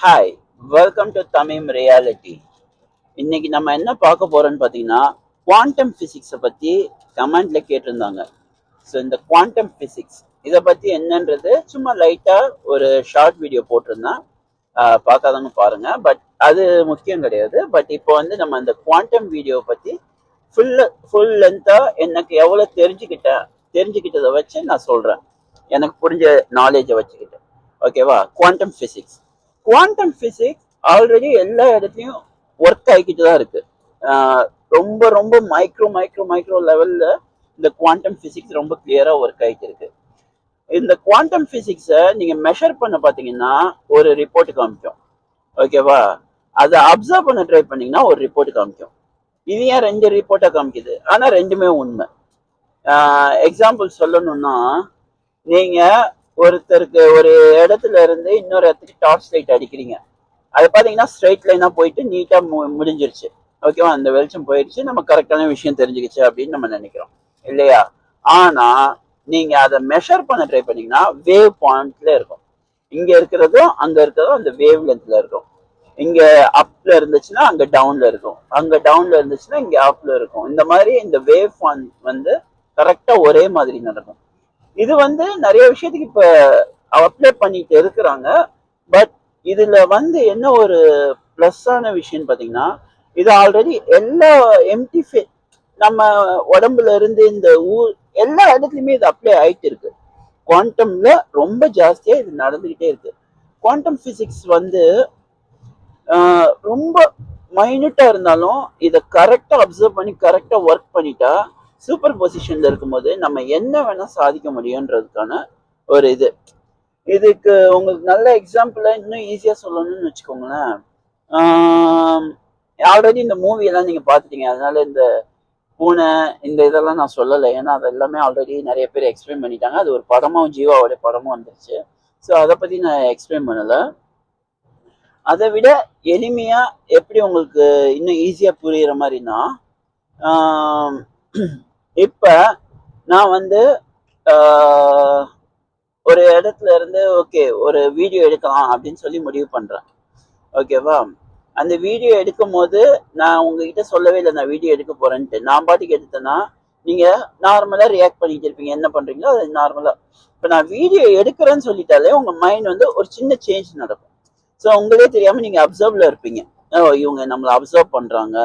Hi welcome to Thamim reality இன்னைக்கு நம்ம என்ன பார்க்க போறோம்னு பார்த்தீங்கன்னா குவாண்டம் ஃபிசிக்ஸை பற்றி கமெண்ட்ல கேட்டிருந்தாங்க. ஸோ இந்த குவாண்டம் ஃபிசிக்ஸ் இதை பற்றி என்னன்றது சும்மா லைட்டாக ஒரு ஷார்ட் வீடியோ போட்டிருந்தேன். பார்க்காதவங்க பாருங்க. பட் அது முக்கியம் கிடையாது. பட் இப்போ வந்து நம்ம அந்த குவாண்டம் வீடியோ பற்றி ஃபுல் ஃபுல் லென்த்தாக எனக்கு எவ்வளோ தெரிஞ்சுக்கிட்டேன் தெரிஞ்சுக்கிட்டதை வச்சு நான் சொல்கிறேன் எனக்கு புரிஞ்ச நாலேஜை வச்சுக்கிட்டேன் ஓகேவா quantum physics quantum physics already எல்லா இடத்துலையும் ஒர்க் ஆகிக்கிட்டு தான் இருக்கு ரொம்ப ரொம்ப மைக்ரோ மைக்ரோ மைக்ரோ லெவல்ல இந்த குவாண்டம் ஃபிசிக்ஸ் ரொம்ப கிளியரா ஒர்க் ஆகிட்டு இருக்கு. இந்த குவாண்டம் ஃபிசிக்ஸை நீங்க மெஷர் பண்ண பார்த்தீங்கன்னா ஒரு ரிப்போர்ட் காமிக்கும். ஓகேவா அதை அப்சர்வ் பண்ண ட்ரை பண்ணீங்கன்னா ஒரு ரிப்போர்ட் காமிக்கும். இது ஏன் ரெண்டு ரிப்போர்ட்டை காமிக்குது? ஆனா ரெண்டுமே உண்மை. எக்ஸாம்பிள் சொல்லணும்னா நீங்க ஒருத்தருக்கு ஒரு இடத்துல இருந்து இன்னொரு இடத்துக்கு டார்ச் லைட் அடிக்கிறீங்க. அது பாத்தீங்கன்னா ஸ்ட்ரைட் லைனா போயிட்டு நீட்டா முடிஞ்சிருச்சு. ஓகேவா அந்த வெளிச்சம் போயிடுச்சு நம்ம கரெக்டான விஷயம் தெரிஞ்சுக்கிச்சு அப்படின்னு நம்ம நினைக்கிறோம். இல்லையா? ஆனா நீங்க அதை மெஷர் பண்ண ட்ரை பண்ணீங்கன்னா வேவ் பாயிண்ட்ல இருக்கும். இங்க இருக்கிறதும் அங்க இருக்கிறதும் அந்த வேவ் லென்த்ல இருக்கும். இங்க அப்ல இருந்துச்சுன்னா அங்க டவுன்ல இருக்கும். அங்க டவுன்ல இருந்துச்சுன்னா இங்க அப்ல இருக்கும். இந்த மாதிரி இந்த வேவ் பாயிண்ட் வந்து கரெக்டா ஒரே மாதிரி நடக்கும். இது வந்து நிறைய விஷயத்துக்கு இப்ப அப்ளை பண்ணிட்டு இருக்கிறாங்க. பட் இதுல வந்து என்ன ஒரு ப்ளஸ்ஸான விஷயம் பாத்தீங்கன்னா இது ஆல்ரெடி எல்லா எம்டி நம்ம உடம்புல இருந்து இந்த ஊர் எல்லா இடத்துலயுமே இது அப்ளை ஆயிட்டு இருக்கு. குவாண்டம்ல ரொம்ப ஜாஸ்தியா இது நடந்துகிட்டே இருக்கு. குவாண்டம் பிசிக்ஸ் வந்து ரொம்ப மைனூட்டா இருந்தாலும் இதை கரெக்டா அப்சர்வ் பண்ணி கரெக்டா ஒர்க் பண்ணிட்டா சூப்பர் பொசிஷன்ல இருக்கும்போது நம்ம என்ன வேணா சாதிக்க முடியுன்றதுக்கான ஒரு இது. இதுக்கு உங்களுக்கு நல்ல எக்ஸாம்பிளாக இன்னும் ஈஸியா சொல்லணும்னு வச்சுக்கோங்களேன். ஆல்ரெடி இந்த மூவி எல்லாம் நீங்க பாத்துட்டீங்க அதனால இந்த பூனை இந்த இதெல்லாம் நான் சொல்லலை. ஏன்னா அது எல்லாமே ஆல்ரெடி நிறைய பேர் எக்ஸ்பிளைன் பண்ணிட்டாங்க. அது ஒரு படமும் ஜீவாவோட படமும் வந்துருச்சு. ஸோ அதை பத்தி நான் எக்ஸ்பிளைன் பண்ணலை. அதை விட எளிமையா எப்படி உங்களுக்கு இன்னும் ஈஸியா புரியுற மாதிரினா இப்ப நான் வந்து ஒரு இடத்துல இருந்து ஓகே ஒரு வீடியோ எடுக்கலாம் அப்படின்னு சொல்லி முடிவு பண்றேன். ஓகேவா அந்த வீடியோ எடுக்கும் போது நான் உங்ககிட்ட சொல்லவே இல்லை நான் வீடியோ எடுக்க போறேன்ட்டு. நான் பாட்டுக்கு எடுத்தேன்னா நீங்க நார்மலா ரியாக்ட் பண்ணிட்டு இருப்பீங்க. என்ன பண்றீங்களோ அது நார்மலா இப்ப நான் வீடியோ எடுக்கிறேன்னு சொல்லிட்டாலே உங்க மைண்ட் வந்து ஒரு சின்ன சேஞ்ச் நடக்கும். ஸோ உங்களே தெரியாம நீங்க அப்சர்வ்ல இருப்பீங்க. ஓ இவங்க நம்மளை அப்சர்வ் பண்றாங்க.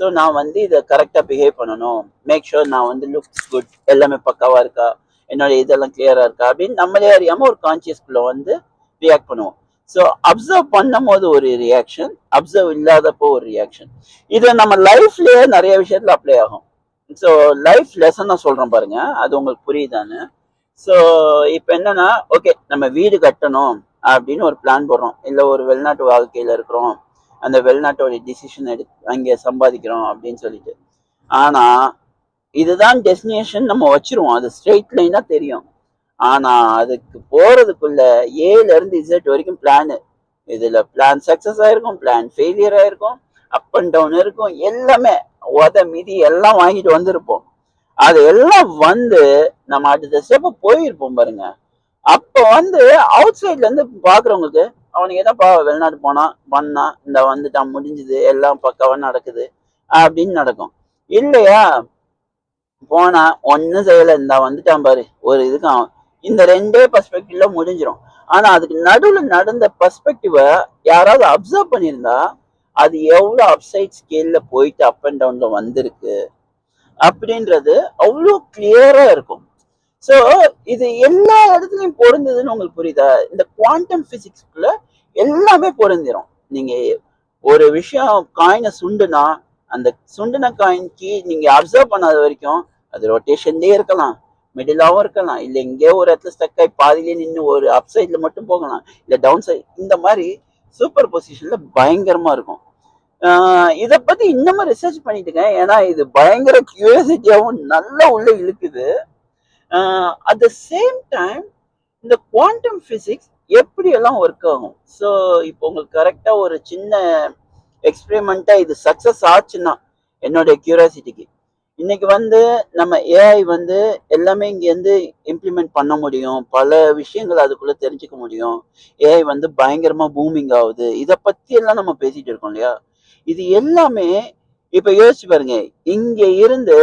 ஸோ நான் வந்து இதை கரெக்டாக பிஹேவ் பண்ணணும். மேக் ஷூர் நான் வந்து லுக்ஸ் குட் எல்லாமே பக்காவாக இருக்கா? என்னோட இதெல்லாம் கிளியராக இருக்கா? அப்படின்னு நம்மளே அறியாமல் ஒரு கான்சியஸ்குள்ளே வந்து ரியாக்ட் பண்ணுவோம். ஸோ அப்சர்வ் பண்ணும் போது ஒரு ரியாக்ஷன் அப்சர்வ் இல்லாதப்போ ஒரு ரியாக்ஷன் இது நம்ம லைஃப்லேயே நிறைய விஷயத்தில் அப்ளை ஆகும். ஸோ லைஃப் லெசன் நான் சொல்கிறோம் பாருங்க. அது உங்களுக்கு புரியுதான்னு? ஸோ இப்போ என்னன்னா ஓகே நம்ம வீடு கட்டணும் அப்படின்னு ஒரு பிளான் போடுறோம். இல்லை ஒரு வெளிநாட்டு வாழ்க்கையில் இருக்கிறோம். அந்த வெளிநாட்டோட டிசிஷன் எடு அங்கே சம்பாதிக்கிறோம் அப்படின்னு சொல்லிட்டு. ஆனா இதுதான் டெஸ்டினேஷன் நம்ம வச்சிருவோம். அது ஸ்ட்ரெயிட் லைனா தெரியும். ஆனா அதுக்கு போறதுக்குள்ள ஏலேருந்து இசட் வரைக்கும் பிளானு இதில் பிளான் சக்சஸ் ஆகிருக்கும் பிளான் ஃபெயிலியர் ஆகிருக்கும் அப் அண்ட் டவுன் இருக்கும். எல்லாமே உத மிதி எல்லாம் வாங்கிட்டு வந்திருப்போம். அது எல்லாம் வந்து நம்ம அடுத்த ஸ்டெப்பை போயிருப்போம் பாருங்க. அப்போ வந்து அவுட் சைட்ல இருந்து அவனுக்கு என்னப்பா வெளிநாடு போனா பண்ணா இந்த வந்துட்டான் முடிஞ்சுது எல்லாம் பக்கவா நடக்குது அப்படின்னு நடக்கும். இல்லையா? போனா ஒன்னும் செய்யல இந்த வந்துட்டான் பாரு ஒரு இதுக்கு அவன். இந்த ரெண்டே பர்ஸ்பெக்டிவ்ல முடிஞ்சிரும். ஆனா அதுக்கு நடுவுல நடந்த பர்ஸ்பெக்டிவ யாராவது அப்சர்வ் பண்ணியிருந்தா அது எவ்வளவு அப்சைட் ஸ்கேல்ல போயிட்டு அப் அண்ட் டவுன்ல வந்திருக்கு அப்படின்றது அவ்வளோ கிளியரா இருக்கும். ஸோ இது எல்லா இடத்துலயும் பொருந்ததுன்னு உங்களுக்கு புரியுதா? இந்த குவாண்டம் பிசிக்ஸ்க்குள்ள எல்லாமே பொருந்திரும். நீங்க ஒரு விஷயம் காயினை சுண்டுனா அந்த சுண்டின காயின்க்கு நீங்க அப்சர்வ் பண்ணாத வரைக்கும் அது ரொட்டேஷன்லயே இருக்கலாம். மிடிலாவும் இருக்கலாம். இல்லை எங்கேயோ ஒரு இடத்துல ஸ்டக் ஆகி பாதியிலே நின்று ஒரு அப் சைடில் மட்டும் போகலாம். இல்லை டவுன் சைட் இந்த மாதிரி சூப்பர் பொசிஷனில் பயங்கரமாக இருக்கும். இதை பற்றி இன்னமும் ரிசர்ச் பண்ணிட்டு இருக்கேன். ஏன்னா இது பயங்கர கியூரியாசிட்டியாகவும் நல்லா உள்ளே இழுக்குது. அட் த சேம் டைம் இந்த குவாண்டம் ஃபிசிக்ஸ் எப்படி எல்லாம் ஒர்க் ஆகும்? ஸோ இப்போ உங்களுக்கு கரெக்டாக ஒரு சின்ன எக்ஸ்பெரிமெண்ட்டாக இது சக்ஸஸ் ஆச்சுன்னா என்னுடைய கியூரியாசிட்டிக்கு இன்னைக்கு வந்து நம்ம ஏஐ வந்து எல்லாமே இங்கேருந்து இம்ப்ளிமெண்ட் பண்ண முடியும். பல விஷயங்கள் அதுக்குள்ளே தெரிஞ்சுக்க முடியும். ஏஐ வந்து பயங்கரமாக பூமிங் ஆகுது. இதை பற்றி எல்லாம் நம்ம பேசிகிட்டு இருக்கோம் இல்லையா? இது எல்லாமே இப்போ யோசிச்சு பாருங்க. இங்கே இருந்து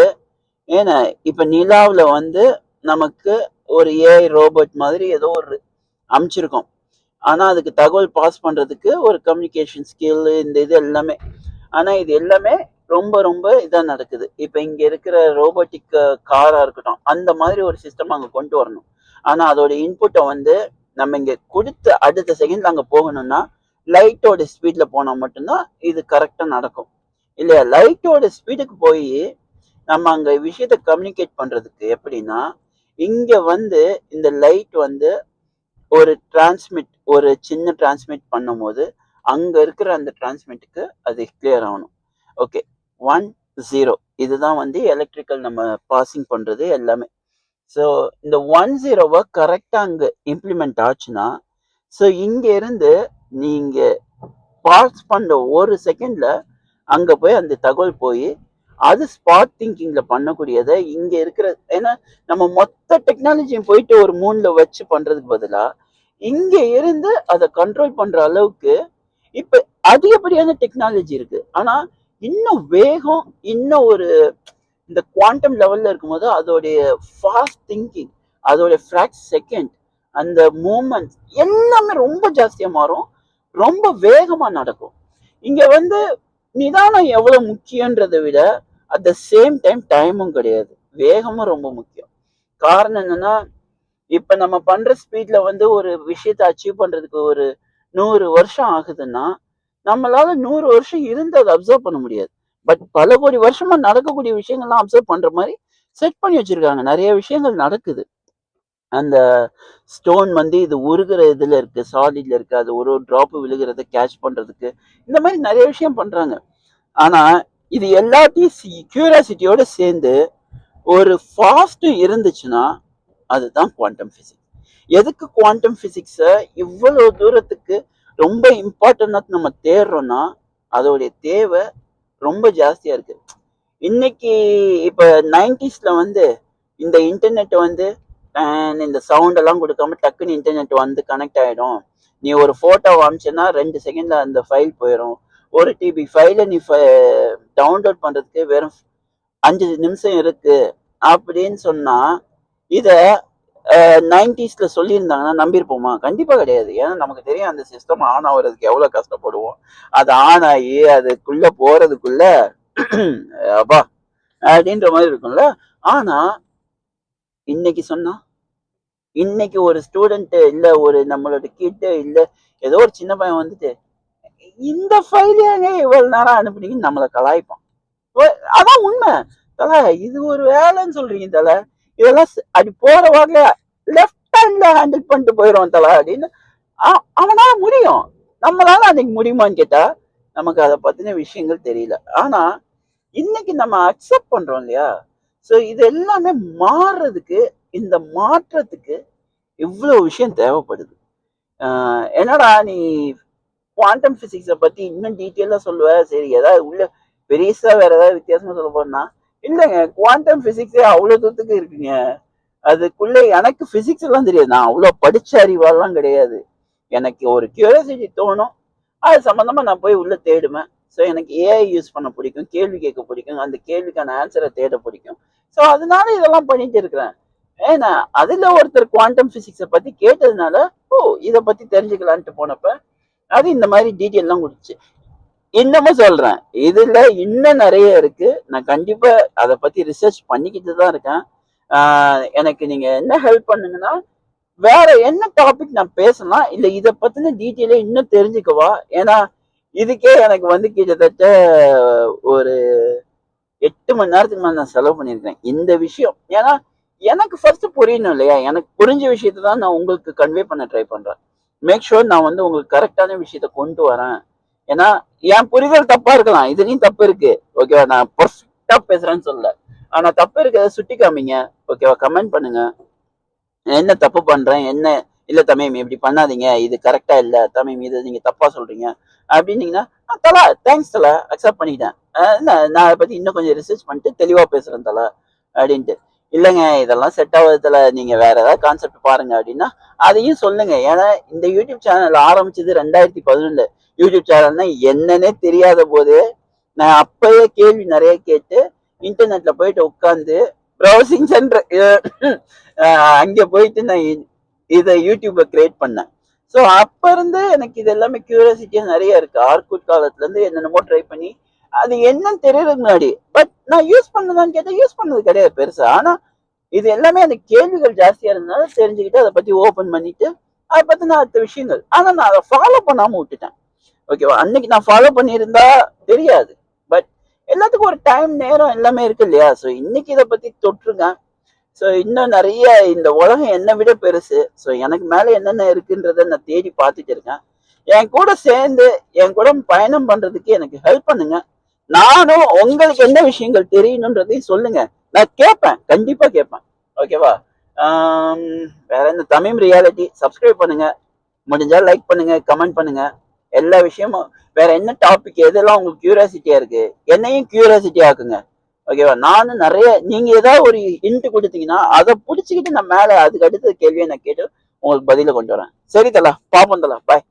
ஏன்னா இப்போ நிலாவில் வந்து நமக்கு ஒரு ஏஐ ரோபோட் மாதிரி ஏதோ ஒரு அமைச்சிருக்கோம். ஆனால் அதுக்கு தகவல் பாஸ் பண்ணுறதுக்கு ஒரு கம்யூனிகேஷன் ஸ்கில் இந்த இது எல்லாமே. ஆனால் இது எல்லாமே ரொம்ப ரொம்ப இதாக நடக்குது. இப்போ இங்கே இருக்கிற ரோபோட்டிக் காராக இருக்கட்டும் அந்த மாதிரி ஒரு சிஸ்டம் அங்கே கொண்டு வரணும். ஆனால் அதோட இன்புட்டை வந்து நம்ம இங்கே கொடுத்த அடுத்த செகண்டில் அங்கே போகணும்னா லைட்டோட ஸ்பீடில் போனால் மட்டும்தான் இது கரெக்டாக நடக்கும். இல்லையா? லைட்டோட ஸ்பீடுக்கு போய் நம்ம அங்கே விஷயத்த கம்யூனிகேட் பண்ணுறதுக்கு எப்படின்னா இங்கே வந்து இந்த லைட் வந்து ஒரு டிரான்ஸ்மிட் ஒரு சின்ன டிரான்ஸ்மிட் பண்ணும்போது அங்க இருக்கிற அந்த டிரான்ஸ்மிட்டுக்கு அது கிளியர் ஆகணும். ஓகே ஒன் ஜீரோ இதுதான் வந்து எலக்ட்ரிக்கல் நம்ம பாசிங் பண்றது எல்லாமே. ஸோ இந்த ஒன் ஜீரோவை கரெக்டாக அங்கே இம்ப்ளிமெண்ட் ஆச்சுன்னா ஸோ இங்கே இருந்து நீங்கள் பாஸ் பண்ணுற ஒரு செகண்ட்ல அங்கே போய் அந்த தகவல் போய் அது ஸ்பாட் திங்கிங்கில் பண்ணக்கூடியதை இங்கே இருக்கிற ஏன்னா நம்ம மொத்த டெக்னாலஜியும் போயிட்டு ஒரு மூணில் வச்சு பண்ணுறதுக்கு பதிலாக இங்க இருந்து அதை கண்ட்ரோல் பண்ற அளவுக்கு இப்ப அதிகப்படியான டெக்னாலஜி இருக்கு? ஆனா இன்னும் வேகம் இன்னும் ஒரு இந்த குவாண்டம் லெவல்ல இருக்கும்போது அதோடைய ஃபாஸ்ட் திங்கிங் அதோடைய ஃபிராக்ட் செகண்ட் அந்த மூமெண்ட்ஸ் எல்லாமே ரொம்ப ஜாஸ்தியா மாறும். ரொம்ப வேகமா நடக்கும். இங்க வந்து நிதானம் எவ்வளவு முக்கியன்றதை விட அட் த சேம் டைம் டைமும் கிடையாது. வேகமும் ரொம்ப முக்கியம். காரணம் என்னன்னா இப்ப நம்ம பண்ற ஸ்பீட்ல வந்து ஒரு விஷயத்த அச்சீவ் பண்றதுக்கு ஒரு நூறு வருஷம் ஆகுதுன்னா நம்மளால நூறு வருஷம் இருந்து அதை அப்சர்வ் பண்ண முடியாது. பட் பல கோடி வருஷமா நடக்கக்கூடிய விஷயங்கள்லாம் அப்சர்வ் பண்ற மாதிரி செட் பண்ணி வச்சிருக்காங்க. நிறைய விஷயங்கள் நடக்குது. அந்த ஸ்டோன் வந்து இது உருகிற இதுல இருக்கு சாலிட்ல இருக்கு. அது ஒரு ஒரு டிராப் விழுகிறத கேட்ச் பண்றதுக்கு இந்த மாதிரி நிறைய விஷயம் பண்றாங்க. ஆனா இது எல்லாத்தையும் கியூரியாசிட்டியோட சேர்ந்து ஒரு ஃபாஸ்ட் இருந்துச்சுன்னா அதுதான் குவாண்டம் பிசிக்ஸ் எதுக்கு குவாண்டம் பிசிக்ஸை இவ்வளோ தூரத்துக்கு ரொம்ப இம்பார்ட்டண்டாக நம்ம தேடுறோம்னா அதோடைய தேவை ரொம்ப ஜாஸ்தியாக இருக்கு. இன்னைக்கு இப்போ நைன்டிஸில் வந்து இந்த இன்டர்நெட் வந்து இந்த சவுண்ட் எல்லாம் கொடுக்காம டக்குன்னு இன்டர்நெட் வந்து கனெக்ட் ஆகிடும் நீ ஒரு ஃபோட்டோ வாங்கிச்சேன்னா ரெண்டு செகண்டில் அந்த ஃபைல் போயிடும் ஒரு டிபி ஃபைலை நீ டவுன்லோட் பண்ணுறதுக்கு வெறும் அஞ்சு நிமிஷம் இருக்கு. அப்படின்னு சொன்னால் இதை நைன்டிஸ்ல சொல்லியிருந்தாங்கன்னா நம்பியிருப்போமா? கண்டிப்பா கிடையாது. ஏன்னா நமக்கு தெரியும் அந்த சிஸ்டம் ஆன் ஆகுறதுக்கு எவ்வளவு கஷ்டப்படுவோம். அது ஆன் ஆகி அதுக்குள்ள போறதுக்குள்ள அப்பா அப்படின்ற மாதிரி இருக்கும்ல. ஆனா இன்னைக்கு சொன்னா இன்னைக்கு ஒரு ஸ்டூடெண்ட் இல்ல ஒரு நம்மளோட கிட்ட இல்ல ஏதோ ஒரு சின்ன பையன் வந்துட்டு இந்த ஃபைல் இவ்வளவு நேரம் அனுப்புனீங்கன்னு நம்மளை கலாய்ப்பான். அதான் உண்மை. தலை இது ஒரு வேலைன்னு சொல்றீங்க தலை. இதெல்லாம் அப்படி போற வாக்குல லெஃப்ட் ஹேண்ட்ல ஹேண்டில் பண்ணிட்டு போயிடும் தலா அப்படின்னு அவனால முடியும். நம்மளால அன்னைக்கு முடியுமான்னு கேட்டா நமக்கு அதை பத்தின விஷயங்கள் தெரியல. ஆனா இன்னைக்கு நம்ம அக்செப்ட் பண்றோம் இல்லையா? ஸோ இது எல்லாமே மாறுறதுக்கு இந்த மாற்றத்துக்கு இவ்வளோ விஷயம் தேவைப்படுது. என்னடா நீ குவாண்டம் ஃபிசிக்ஸை பற்றி இன்னும் டீட்டெயிலாக சொல்லுவ? சரி ஏதாவது உள்ள பெருசாக வேற ஏதாவது வித்தியாசமாக சொல்ல போனா இல்லைங்க குவாண்டம் பிசிக்ஸே அவ்வளவு தூரத்துக்கு இருக்குங்க. அதுக்குள்ள எனக்கு பிசிக்ஸ் எல்லாம் தெரியாது. நான் அவ்வளவு படிச்ச அறிவாலாம் கிடையாது. எனக்கு ஒரு கியூரியாசிட்டி தோணும். அது சம்மந்தமாக நான் போய் உள்ள தேடுவேன். ஸோ எனக்கு ஏஐ யூஸ் பண்ண பிடிக்கும். கேள்வி கேட்க பிடிக்கும். அந்த கேள்விக்கான ஆன்சரை தேட பிடிக்கும். ஸோ அதனால இதெல்லாம் பண்ணிட்டு இருக்கிறேன். ஏன்னா அதுல ஒருத்தர் குவாண்டம் ஃபிசிக்ஸை பத்தி கேட்டதுனால ஓ இதை பத்தி தெரிஞ்சுக்கலான்ட்டு போனப்ப அது இந்த மாதிரி டீட்டெயில் எல்லாம் கொடுத்துச்சு. இன்னமும் சொல்றேன். இதுல இன்னும் நிறைய இருக்கு. நான் கண்டிப்பா அதை பத்தி ரிசர்ச் பண்ணிக்கிட்டு தான் இருக்கேன். எனக்கு நீங்க என்ன ஹெல்ப் பண்ணுங்கன்னா வேற என்ன டாபிக் நான் பேசலாம் இல்ல இதை பத்தின டீட்டெயிலே இன்னும் தெரிஞ்சுக்கவா? ஏன்னா இதுக்கே எனக்கு வந்து கிட்டத்தட்ட ஒரு எட்டு மணி நேரத்துக்கு மேலே நான் செலவு பண்ணியிருக்கேன். இந்த விஷயம். ஏன்னா எனக்கு ஃபர்ஸ்ட் புரியணும் இல்லையா? எனக்கு புரிஞ்ச விஷயத்தை தான் நான் உங்களுக்கு கன்வே பண்ண ட்ரை பண்றேன். மேக் ஷோர் நான் வந்து உங்களுக்கு கரெக்டான விஷயத்த கொண்டு வரேன். ஏன்னா என் புரிதல் தப்பா இருக்கலாம். இதுலயும் தப்பு இருக்கு. ஓகேவா நான் பர்ஃபெக்டா பேசுறேன்னு சொல்லல. ஆனா தப்பு இருக்கிறத சுட்டி காமிங்க. ஓகேவா கமெண்ட் பண்ணுங்க. என்ன தப்பு பண்றேன்? என்ன? இல்ல தமீம் இப்படி பண்ணாதீங்க. இது கரெக்டா இல்ல. தமிழ் இது நீங்க தப்பா சொல்றீங்க. அப்படின்னீங்கன்னா தலா தேங்க்ஸ் தலா. அக்செப்ட் பண்ணிக்கிட்டேன் நான் அதை பத்தி இன்னும் கொஞ்சம் ரிசர்ச் பண்ணிட்டு தெளிவா பேசுறேன் தலா. அப்படின்ட்டு. இல்லைங்க இதெல்லாம் செட் ஆகுறதுல நீங்கள் வேற ஏதாவது கான்செப்ட் பாருங்க அப்படின்னா அதையும் சொல்லுங்க. ஏன்னா இந்த யூடியூப் சேனல் ஆரம்பிச்சது ரெண்டாயிரத்தி பதினொன்று யூடியூப் சேனல்னா என்னன்னே தெரியாத போது நான் அப்பயே கேள்வி நிறைய கேட்டு இன்டர்நெட்ல போயிட்டு உட்காந்து ப்ரௌசிங் சென்டர் அங்கே போயிட்டு நான் இதை யூடியூப்பை கிரியேட் பண்ணேன். ஸோ அப்போ இருந்து எனக்கு இது எல்லாமே கியூரியாசிட்டியாக நிறைய இருக்கு. ஆர்குட் காலத்துலேருந்து என்னென்னமோ ட்ரை பண்ணி அது என்னன்னு தெரியறது முன்னாடி. பட் நான் யூஸ் பண்ணதான்னு கேட்டால் யூஸ் பண்ணது கிடையாது பெருசா. ஆனா இது எல்லாமே அந்த கேள்விகள் ஜாஸ்தியா இருந்தனால தெரிஞ்சுக்கிட்டு அதை பத்தி ஓபன் பண்ணிட்டு அதை பத்தி நான் அடுத்த விஷயங்கள். ஆனா நான் அதை ஃபாலோ பண்ணாம விட்டுட்டேன். ஓகேவா அன்னைக்கு நான் ஃபாலோ பண்ணியிருந்தா தெரியாது. பட் எல்லாத்துக்கும் ஒரு டைம் நேரம் எல்லாமே இருக்கு இல்லையா? ஸோ இன்னைக்கு இதை பத்தி தொற்றுருக்கேன் ஸோ இன்னும் நிறைய இந்த உலகம் என்னை விட பெருசு. ஸோ எனக்கு மேலே என்னென்ன இருக்குன்றத நான் தேடி பார்த்துட்டு இருக்கேன். என் கூட சேர்ந்து என் கூட பயணம் பண்ணுறதுக்கு எனக்கு ஹெல்ப் பண்ணுங்க. நானும் உங்களுக்கு என்ன விஷயங்கள் தெரியணுன்றதையும் சொல்லுங்க. நான் கேட்பேன் கண்டிப்பா கேட்பேன். ஓகேவா வேற இந்த தமிழ் ரியாலிட்டி சப்ஸ்கிரைப் பண்ணுங்க. முடிஞ்சா லைக் பண்ணுங்க கமெண்ட் பண்ணுங்க. எல்லா விஷயமும் வேற என்ன டாபிக் எதெல்லாம் உங்களுக்கு கியூரியாசிட்டியா இருக்கு என்னையும் கியூரியாசிட்டி ஆக்குங்க. ஓகேவா நானும் நிறைய நீங்க ஏதாவது ஒரு இன்ட்டு கொடுத்தீங்கன்னா அதை பிடிச்சிக்கிட்டு நான் மேல அதுக்கு அடுத்த கேள்வியை நான் கேட்டு உங்களுக்கு பதில கொண்டு வரேன். சரி தலா பாப்போம் தலா. பாய்